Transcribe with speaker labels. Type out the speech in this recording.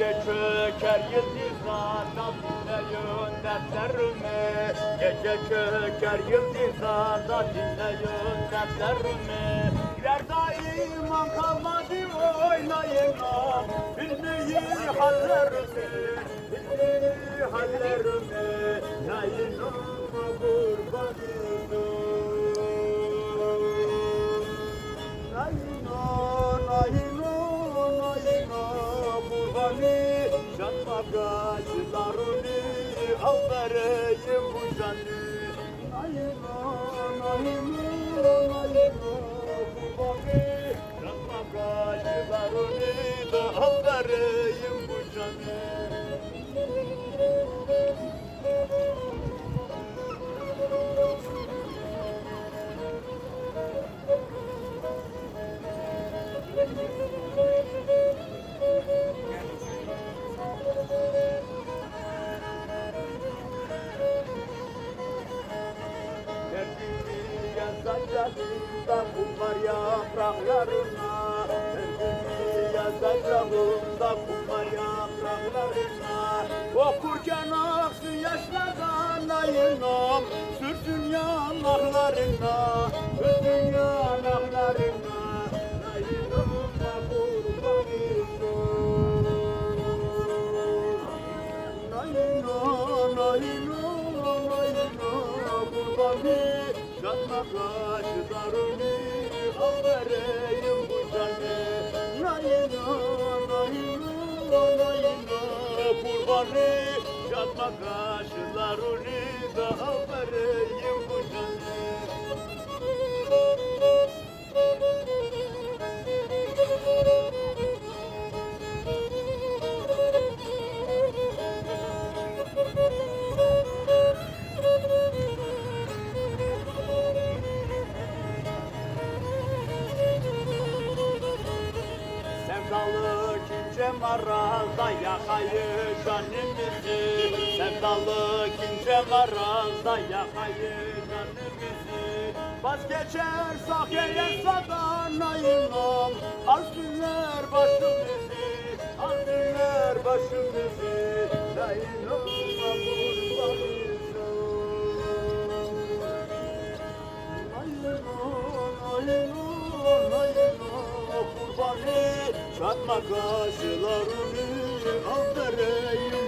Speaker 1: Gece çöker yıldızlardan dinleyin dertlerimi. Gece çöker yıldızlardan dinleyin dertlerimi. Girer daimam kalmadı oynayın. Am Al vereyim bu canı. Nayino, nayino, nayino Kurbanı yazacağım da kumar yapraklarına Derdimi yazacağım da kumar yapraklarına Okurken aksın yaşlardan ayınam Sürsün yanaklarına Sürsün yanaklarına Ayınama kurban olsun Nayino, nayino, nayino Canma kaşlarını Al vereyim bu canı Nayino, nayino, nayino Kurbanı Canma kaşlarını da Al vereyim bu canı Kince marazda yakayı canımızı Sevdalı kince marazda yakayı canımızı Vazgeçer sakeye sadan ayınam Alsınlar başımızı Alsınlar başımızı Ayınama kurbanıyız Kurbanı çatma kaşlarını al vereyim